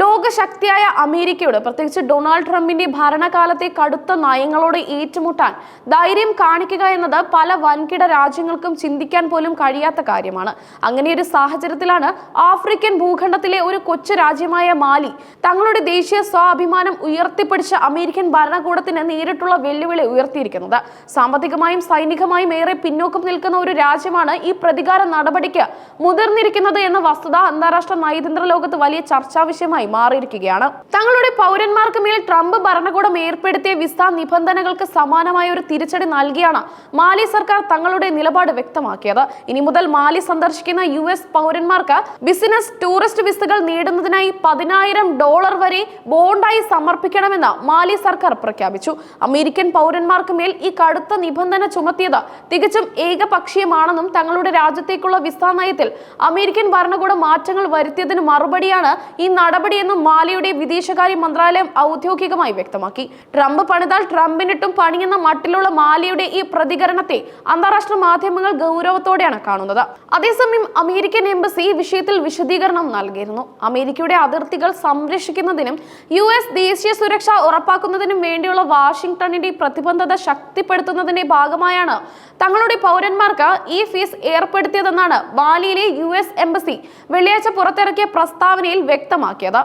ലോകശക്തിയായ അമേരിക്കയോട് പ്രത്യേകിച്ച് ഡൊണാൾഡ് ട്രംപിന്റെ ഭരണകാലത്തെ കടുത്ത നയങ്ങളോട് ഏറ്റുമുട്ടാൻ ധൈര്യം കാണിക്കുക എന്നത് പല വൻകിട രാജ്യങ്ങൾക്കും ചിന്തിക്കാൻ പോലും കഴിയാത്ത കാര്യമാണ്. അങ്ങനെ ഒരു സാഹചര്യത്തിലാണ് ആഫ്രിക്കൻ ഭൂഖണ്ഡത്തിലെ ഒരു കൊച്ചു രാജ്യമായ മാലി തങ്ങളുടെ ദേശീയ സ്വാഭിമാനം ഉയർത്തിപ്പിടിച്ച അമേരിക്കൻ ഭരണകൂടത്തിന് നേരിട്ടുള്ള വെല്ലുവിളി ഉയർത്തിയിരിക്കുന്നത്. സാമ്പത്തികമായും സൈനികമായും ഏറെ പിന്നോക്കം നിൽക്കുന്ന ഒരു രാജ്യമാണ് ഈ പ്രതികാര നടപടിക്ക് മുതിർന്നിരിക്കുന്നത് എന്ന വസ്തുത അന്താരാഷ്ട്ര നയതന്ത്ര ലോകത്ത് വലിയ ചർച്ചാ വിഷയമായി മാറിയിരിക്കുകയാണ് തങ്ങളുടെ പൗരന്മാർക്ക് മേൽ ട്രംപ് ഭരണകൂടം ഏർപ്പെടുത്തിയ വിസ നിബന്ധനകൾക്ക് സമാനമായ ഒരു തിരിച്ചടി നൽകിയാണ് മാലി സർക്കാർ തങ്ങളുടെ നിലപാട് വ്യക്തമാക്കിയത്. ഇനി മുതൽ മാലി സന്ദർശിക്കുന്ന യു എസ് പൗരന്മാർക്ക് ബിസിനസ് ടൂറിസ്റ്റ് വിസകൾ നേടുന്നതിനായി പതിനായിരം ഡോളർ വരെ ബോണ്ടായി സമർപ്പിക്കണമെന്ന് മാലി സർക്കാർ പ്രഖ്യാപിച്ചു. അമേരിക്കൻ പൗരന്മാർക്ക് മേൽ ഈ കടുത്ത നിബന്ധന ചുമത്തിയത് തികച്ചും ഏകപക്ഷീയമാണെന്നും തങ്ങളുടെ രാജ്യത്തേക്കുള്ള വിസ നയത്തിൽ അമേരിക്കൻ ഭരണകൂടം മാറ്റങ്ങൾ വരുത്തിയതിന് മറുപടിയാണ് ഈ നടപടിയെന്നും മാലിയുടെ വിദേശകാര്യ മന്ത്രാലയം ഔദ്യോഗികമായി വ്യക്തമാക്കി. ട്രംപ് പണിതാൽ ട്രംപിനിട്ടും പണിയെന്ന മട്ടിലുള്ള മാലിയുടെ ഈ പ്രതികരണത്തെ അന്താരാഷ്ട്ര മാധ്യമങ്ങൾ ഗൗരവത്തോടെയാണ് കാണുന്നത്. അതേസമയം അമേരിക്കൻ എംബസി ഈ വിഷയത്തിൽ വിശദീകരണം നൽകിയിരുന്നു. അമേരിക്കയുടെ അതിർത്തികൾ സംരക്ഷിക്കുന്നതിനും യു എസ് ദേശീയ സുരക്ഷ ഉറപ്പാക്കുന്നതിനും വേണ്ടിയുള്ള വാഷിംഗ്ടണിന്റെ പ്രതിബദ്ധത ശക്തിപ്പെടുത്തുന്നതിന്റെ ഭാഗമായാണ് തങ്ങളുടെ പൗരന്മാർക്ക് ഈ ഫീസ് ഏർപ്പെടുത്തിയതെന്നാണ് ബാലിയിലെ യു എസ് എംബസി വെള്ളിയാഴ്ച പുറത്തിറക്കിയ പ്രസ്താവനയിൽ വ്യക്തമാക്കിയത്.